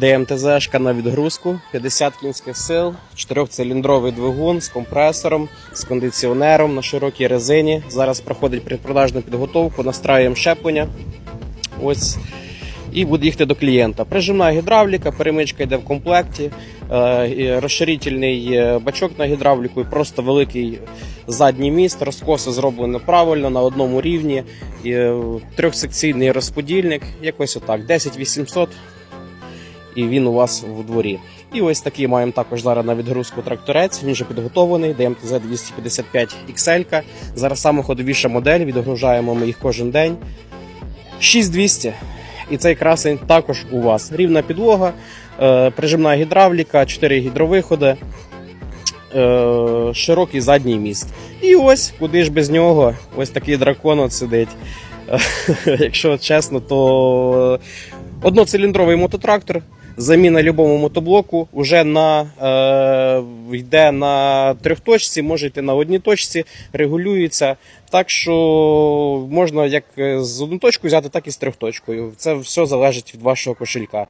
ДМТЗ-шка на відгрузку, 50 кінських сил, 4-циліндровий двигун з компресором, з кондиціонером на широкій резині. Зараз проходить предпродажну підготовку, настраюємо щеплення. Ось. І буде їхати до клієнта. Прижимна гідравліка, перемичка йде в комплекті, е, розширительний е, бачок на гідравліку і просто великий задній міст, розкоси зроблено правильно на одному рівні. Е, трьохсекційний розподільник, якось отак, 10800 і він у вас в дворі. І ось такий маємо також зараз на відгрузку тракторець. Він вже підготовлений, ДМТЗ 255 XL. Зараз саме модель, відгружаємо ми їх кожен день. 6200. І цей красень також у вас. Рівна підлога, е, прижимна гідравліка, 4 гідровиходи, е, широкий задній міст. І ось, куди ж без нього, ось такий дракон от сидить. Е, Якщо чесно, то одноциліндровий мототрактор. Заміна любому мотоблоку вже на е, йде на трьохточці, може йти на одній точці, регулюється. Так що можна як з одну точку взяти, так і з трьохточкою. Це все залежить від вашого кошелька.